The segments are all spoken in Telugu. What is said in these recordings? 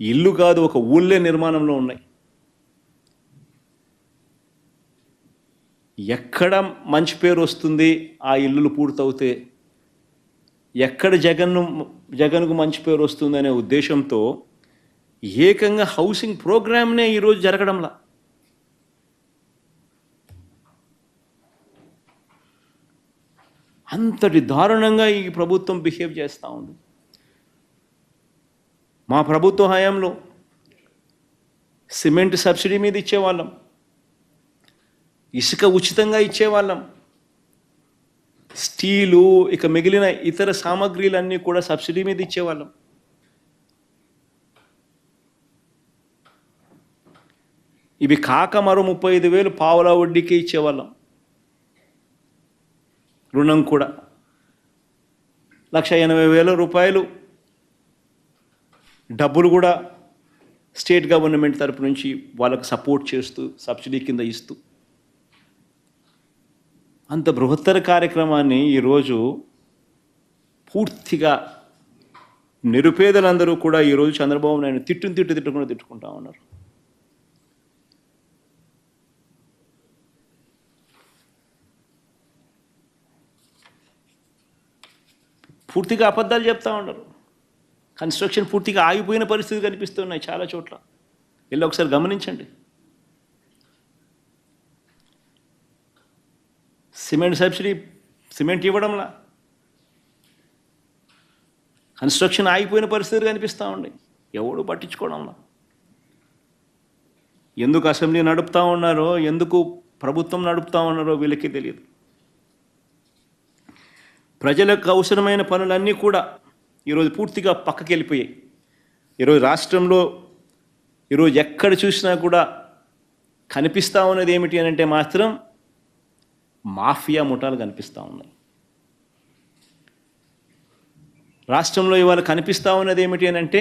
ఇల్లు కాదు ఒక ఊళ్ళే నిర్మాణంలో ఉన్నాయి. ఎక్కడ మంచి పేరు వస్తుంది ఆ ఇల్లులు పూర్తవుతే? ఎక్కడ జగన్ను జగన్కు మంచి పేరు వస్తుంది అనే ఉద్దేశంతో ఏకంగా హౌసింగ్ ప్రోగ్రామ్నే ఈరోజు జరగడంలా. అంతటి దారుణంగా ఈ ప్రభుత్వం బిహేవ్ చేస్తూ ఉంది. మా ప్రభుత్వ హయాంలో సిమెంట్ సబ్సిడీ మీద ఇచ్చేవాళ్ళం. ఇసుక ఉచితంగా ఇచ్చేవాళ్ళం. స్టీలు ఇక మిగిలిన ఇతర సామాగ్రిలన్నీ కూడా సబ్సిడీ మీద ఇచ్చేవాళ్ళం. ఇవి కాక మరో ముప్పై ఐదు వేలు పావుల వడ్డీకి ఇచ్చేవాళ్ళం. రుణం కూడా. లక్ష ఎనభై వేల రూపాయలు డబ్బులు కూడా స్టేట్ గవర్నమెంట్ తరపు నుంచి వాళ్ళకు సపోర్ట్ చేస్తూ సబ్సిడీ కింద ఇస్తూ. అంత బృహత్తర కార్యక్రమాన్ని ఈరోజు పూర్తిగా నిరుపేదలందరూ కూడా ఈరోజు చంద్రబాబు నాయుడు తిట్టును తిట్టు తిట్టకుండా తిట్టుకుంటా ఉన్నారు. పూర్తిగా అబద్ధాలు చెప్తా ఉన్నారు. కన్స్ట్రక్షన్ పూర్తిగా ఆగిపోయిన పరిస్థితి కనిపిస్తున్నాయి చాలా చోట్ల. వెళ్ళి ఒకసారి గమనించండి. సిమెంట్ సబ్సిడీ సిమెంట్ ఇవ్వడంలా? కన్స్ట్రక్షన్ ఆగిపోయిన పరిస్థితి కనిపిస్తూ ఉంది ఎవడు పట్టించుకోవడంలా ఎందుకు అసెంబ్లీ నడుపుతా ఉన్నారో ఎందుకు ప్రభుత్వం నడుపుతా ఉన్నారో వీళ్ళకి తెలియదు. ప్రజలకు అవసరమైన పనులన్నీ కూడా ఈరోజు పూర్తిగా పక్కకి వెళ్ళిపోయాయి ఈరోజు రాష్ట్రంలో ఈరోజు ఎక్కడ చూసినా కూడా కనిపిస్తూ ఉన్నది ఏమిటి అని అంటే మాత్రం మాఫియా ముఠాలు కనిపిస్తూ ఉన్నాయి. రాష్ట్రంలో ఇవాళ కనిపిస్తూ ఉన్నది ఏమిటి అని అంటే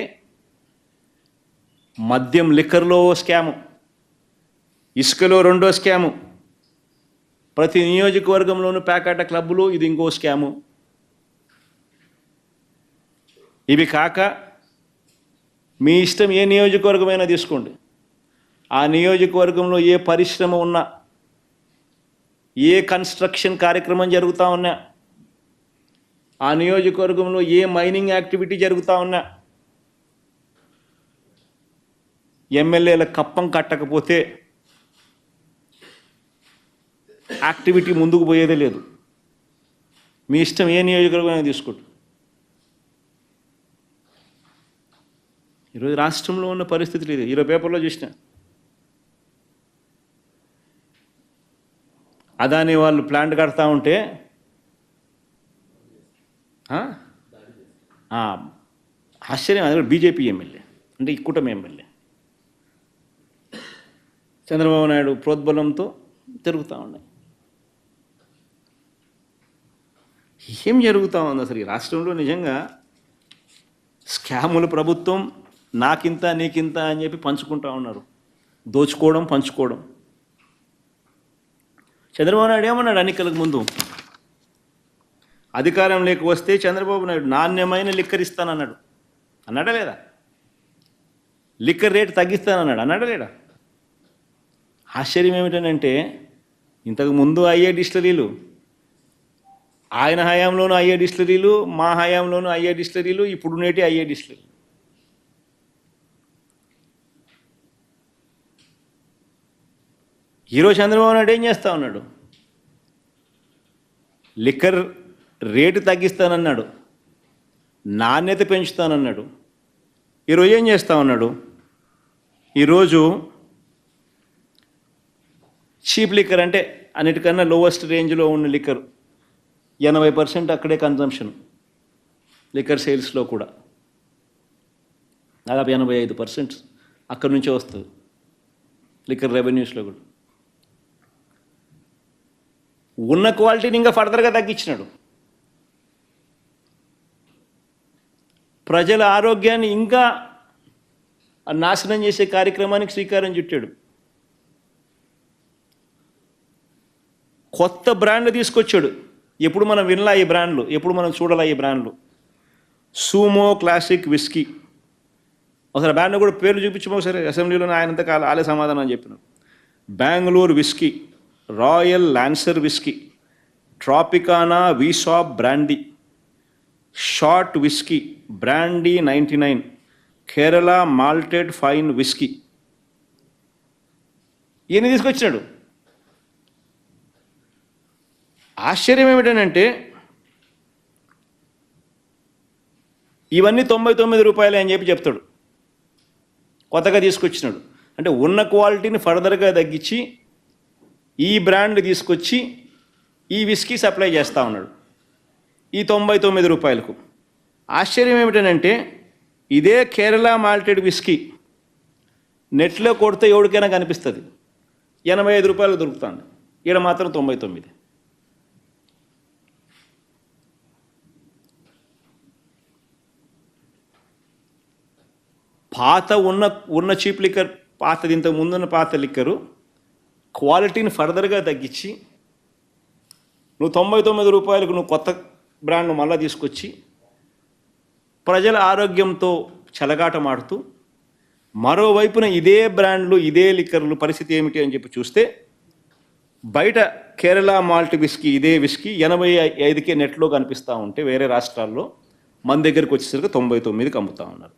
మద్యం లిక్కర్లో ఓ స్కాము ఇసుకలో రెండో స్కాము ప్రతి నియోజకవర్గంలోనూ ప్యాకాట క్లబ్బులు ఇది ఇంకో స్కాము. ఇవి కాక మీ ఇష్టం ఏ నియోజకవర్గమైనా తీసుకోండి. ఆ నియోజకవర్గంలో ఏ పరిశ్రమ ఉన్నా ఏ కన్స్ట్రక్షన్ కార్యక్రమం జరుగుతూ ఉన్నా ఆ నియోజకవర్గంలో ఏ మైనింగ్ యాక్టివిటీ జరుగుతూ ఉన్నా ఎమ్మెల్యేల కప్పం కట్టకపోతే యాక్టివిటీ ముందుకు పోయేదే లేదు. మీ ఇష్టం ఏ నియోజకవర్గమైనా తీసుకోండి. ఈరోజు రాష్ట్రంలో ఉన్న పరిస్థితులు ఇది ఈరోజు పేపర్లో చూసిన. అదాని వాళ్ళు ప్లాంట్ కడతా ఉంటే ఆశ్చర్యం. అది కూడా బీజేపీ ఎమ్మెల్యే. అంటే ఈ కూటమి ఎమ్మెల్యే. చంద్రబాబు నాయుడు ప్రోద్బలంతో తిరుగుతూ ఉన్నాయి. ఏం జరుగుతూ ఉంది అసలు ఈ రాష్ట్రంలో? నిజంగా స్కాముల ప్రభుత్వం నాకింత నీకింత అని చెప్పి పంచుకుంటా ఉన్నారు. దోచుకోవడం పంచుకోవడం. చంద్రబాబు నాయుడు ఏమన్నాడు ఎన్నికలకు ముందు? అధికారం లేక వస్తే చంద్రబాబు నాయుడు నాణ్యమైన లిక్కర్ ఇస్తానన్నాడు. అన్నాడా లేదా? లిక్కర్ రేటు తగ్గిస్తానన్నాడు. అన్నాడా లేడా ఆశ్చర్యం ఏమిటనంటే ఇంతకు ముందు అయ్యే డిస్టరీలు ఆయన హయాంలోనూ అయ్యే డిస్టరీలు మా హయాంలోనూ అయ్యే డిస్టరీలు ఇప్పుడు నేటి అయ్యే డిస్టరీలు ఈరోజు చంద్రబాబు నాయుడు ఏం చేస్తా ఉన్నాడు? లిక్కర్ రేటు తగ్గిస్తానన్నాడు. నాణ్యత పెంచుతానన్నాడు. ఈరోజు ఏం చేస్తా ఉన్నాడు? ఈరోజు చీప్ లిక్కర్ అంటే అన్నిటికన్నా లోవెస్ట్ రేంజ్లో ఉన్న లిక్కర్ ఎనభై పర్సెంట్ అక్కడే కన్జంప్షన్ లిక్కర్ సేల్స్లో కూడా. దాదాపు ఎనభై ఐదు పర్సెంట్ అక్కడి నుంచే వస్తుంది. లిక్కర్ రెవెన్యూస్లో కూడా. ఉన్న క్వాలిటీని ఇంకా ఫర్దర్గా తగ్గించినాడు. ప్రజల ఆరోగ్యాన్ని ఇంకా నాశనం చేసే కార్యక్రమానికి శ్రీకారం చుట్టాడు. కొత్త బ్రాండ్లు తీసుకొచ్చాడు. ఎప్పుడు మనం వినలా ఈ బ్రాండ్లు? ఎప్పుడు మనం చూడాలా ఈ బ్రాండ్లు? సూమో క్లాసిక్ విస్కీ ఒకసారి బ్రాండ్ కూడా పేర్లు చూపించమో ఒకసారి అసెంబ్లీలో ఆయనంత కాల ఆలే సమాధానం అని చెప్పిన Bengaluru whisky royal lancer whisky Tropicana VSOP brandy short whisky brandy ninety nine Kerala malted fine whisky. ఈయన తీసుకొచ్చినాడు. ఆశ్చర్యం ఏమిటనంటే ఇవన్నీ తొంభై తొమ్మిది రూపాయలే అని చెప్పి చెప్తాడు. కొత్తగా తీసుకొచ్చినాడు. అంటే ఉన్న క్వాలిటీని ఫర్దర్గా తగ్గించి ఈ బ్రాండ్ తీసుకొచ్చి ఈ విస్కీ సప్లై చేస్తూ ఉన్నాడు. ఈ తొంభై తొమ్మిది రూపాయలకు. ఆశ్చర్యం ఏమిటనంటే ఇదే కేరళ మాల్టెడ్ విస్కీ నెట్లో కొడితే ఎవరికైనా కనిపిస్తుంది. ఎనభై ఐదు రూపాయలు దొరుకుతుంది. ఈడ మాత్రం తొంభై తొమ్మిది. పాత ఉన్న ఉన్న చీప్ లిక్కర్ పాతది ఇంతకు ముందున్న పాత లిక్కరు క్వాలిటీని ఫర్దర్గా తగ్గించి నువ్వు తొంభై తొమ్మిది రూపాయలకు నువ్వు కొత్త బ్రాండ్ను మళ్ళీ తీసుకొచ్చి ప్రజల ఆరోగ్యంతో చెలగాటమాడుతూ మరోవైపున ఇదే బ్రాండ్లు ఇదే లిక్కర్లు పరిస్థితి ఏమిటి అని చెప్పి చూస్తే బయట కేరళ మాల్ట్ విస్కీ ఇదే విస్కీ ఎనభై ఐదుకే నెట్లో కనిపిస్తూ ఉంటే వేరే రాష్ట్రాల్లో మన దగ్గరికి వచ్చేసరికి తొంభై తొమ్మిదికి అమ్ముతా ఉన్నారు.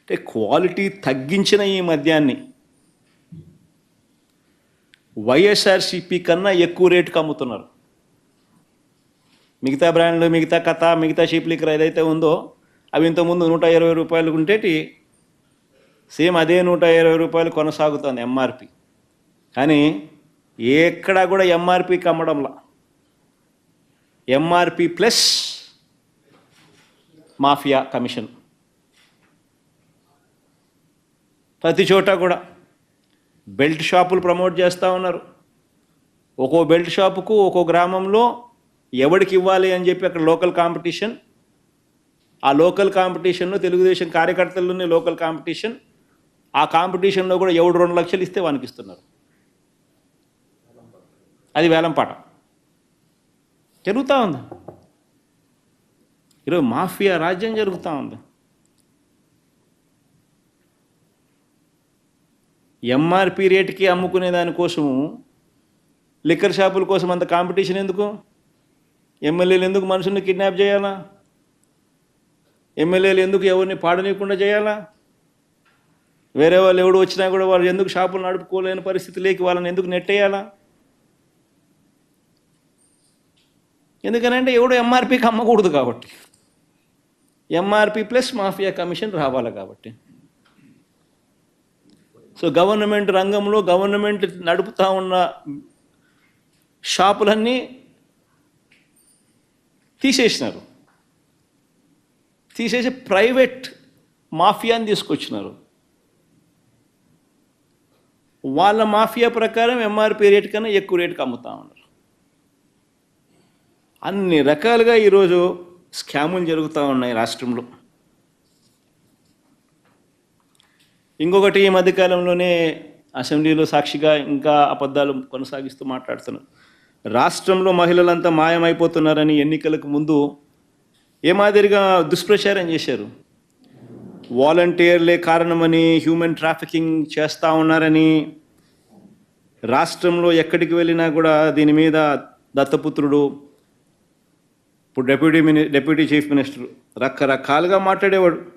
అంటే క్వాలిటీ తగ్గించిన ఈ మద్యాన్ని వైఎస్ఆర్సిపి కన్నా ఎక్కువ రేటుకి అమ్ముతున్నారు. మిగతా బ్రాండ్లు మిగతా కథ మిగతా షీప్లికర్ ఏదైతే ఉందో అవి ఇంతకుముందు నూట ఇరవై రూపాయలు ఉంటేటి సేమ్ అదే నూట ఇరవై రూపాయలు కొనసాగుతుంది ఎంఆర్పి కానీ ఎక్కడా కూడా ఎంఆర్పికి అమ్మడంలా. MRP plus mafia commission. ప్రతి చోట కూడా బెల్ట్ షాపులు ప్రమోట్ చేస్తూ ఉన్నారు. ఒక్కో బెల్ట్ షాపుకు ఒక్కో గ్రామంలో ఎవడికి ఇవ్వాలి అని చెప్పి అక్కడ లోకల్ కాంపిటీషన్ ఆ లోకల్ కాంపిటీషన్లో తెలుగుదేశం కార్యకర్తల్లోనే లోకల్ కాంపిటీషన్ ఆ కాంపిటీషన్లో కూడా ఎవడు రెండు లక్షలు ఇస్తే వానికి ఇస్తున్నారు. అది వేలంపాట. జరుగుతూ ఉంది. ఈరోజు మాఫియా రాజ్యం జరుగుతూ ఉంది. ఎంఆర్పి రేటుకి అమ్ముకునే దానికోసము లిక్కర్ షాపుల కోసం అంత కాంపిటీషన్ ఎందుకు? ఎమ్మెల్యేలు ఎందుకు మనుషుల్ని కిడ్నాప్ చేయాలా? ఎమ్మెల్యేలు ఎందుకు ఎవరిని పాడనీయకుండా చేయాలా? వేరే వాళ్ళు ఎవడు వచ్చినా కూడా వాళ్ళు ఎందుకు షాపులు నడుపుకోలేని పరిస్థితిలోకి వాళ్ళని ఎందుకు నెట్టేయాలా? ఎందుకనంటే ఎవడు ఎంఆర్పికి అమ్మకూడదు కాబట్టి. ఎంఆర్పి ప్లస్ మాఫియా కమిషన్ రావాలి కాబట్టి. సో గవర్నమెంట్ రంగంలో గవర్నమెంట్ నడుపుతా ఉన్న షాపులన్నీ తీసేసినారు. తీసేసి ప్రైవేట్ మాఫియాని తీసుకొచ్చినారు. వాళ్ళ మాఫియా ప్రకారం ఎంఆర్పి రేట్ కన్నా ఎక్కువ రేటుకి అమ్ముతూ ఉన్నారు. అన్ని రకాలుగా ఈరోజు స్కాములు జరుగుతూ ఉన్నాయి రాష్ట్రంలో. ఇంకొకటి ఈ మధ్యకాలంలోనే అసెంబ్లీలో సాక్షిగా ఇంకా అబద్ధాలు కొనసాగిస్తూ మాట్లాడుతున్నారు రాష్ట్రంలో మహిళలంతా మాయమైపోతున్నారని ఎన్నికలకు ముందు ఏ మాదిరిగా దుష్ప్రచారం చేశారు? వాలంటీర్లే కారణమని హ్యూమన్ ట్రాఫికింగ్ చేస్తూ ఉన్నారని రాష్ట్రంలో ఎక్కడికి వెళ్ళినా కూడా దీని మీద దత్తపుత్రుడు ఇప్పుడు deputy mini deputy chief minister రకరకాలుగా మాట్లాడేవాడు.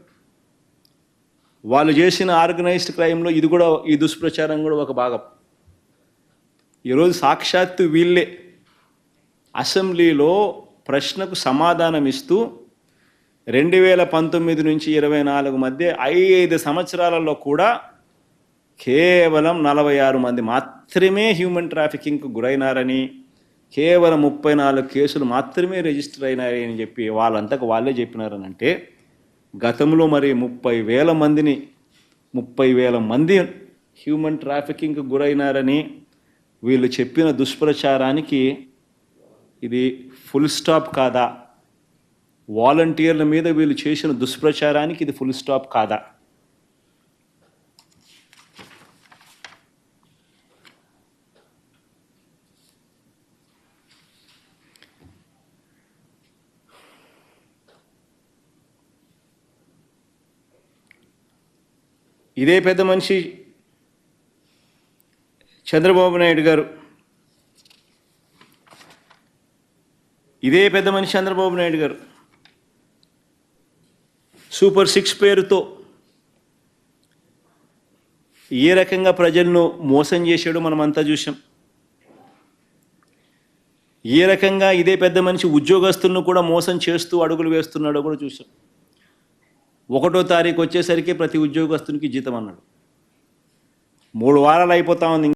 వాళ్ళు చేసిన ఆర్గనైజ్డ్ క్రైమ్లో ఇది కూడా ఈ దుష్ప్రచారం కూడా ఒక భాగం. ఈరోజు సాక్షాత్తు వీళ్ళే అసెంబ్లీలో ప్రశ్నకు సమాధానం ఇస్తూ రెండు వేల పంతొమ్మిది నుంచి ఇరవై నాలుగు మధ్య ఐదు సంవత్సరాలలో కూడా కేవలం నలభై ఆరు మంది మాత్రమే హ్యూమన్ ట్రాఫికింగ్కు గురైనారని కేవలం ముప్పై నాలుగు కేసులు మాత్రమే రిజిస్టర్ అయినారని చెప్పి వాళ్ళంతకు వాళ్ళే చెప్పినారనంటే గతంలో మరి ముప్పై వేల మందిని ముప్పై వేల మంది హ్యూమన్ ట్రాఫికింగ్కి గురైనారని వీళ్ళు చెప్పిన దుష్ప్రచారానికి ఇది ఫుల్ స్టాప్ కాదా? వాలంటీర్ల మీద వీళ్ళు చేసిన దుష్ప్రచారానికి ఇది ఫుల్ స్టాప్ కాదా? ఇదే పెద్ద మనిషి చంద్రబాబు నాయుడు గారు. ఇదే పెద్ద మనిషి చంద్రబాబు నాయుడు గారు. సూపర్ సిక్స్ పేరుతో ఏ రకంగా ప్రజలను మోసం చేశాడో మనమంతా చూసాం ఏ రకంగా ఇదే పెద్ద మనిషి ఉద్యోగస్తులను కూడా మోసం చేస్తూ అడుగులు వేస్తున్నాడో కూడా చూసాం ఒకటో తారీఖు వచ్చేసరికి ప్రతి ఉద్యోగస్తునికి జీతం అన్నాడు. మూడు వారాలు అయిపోతా ఉంది.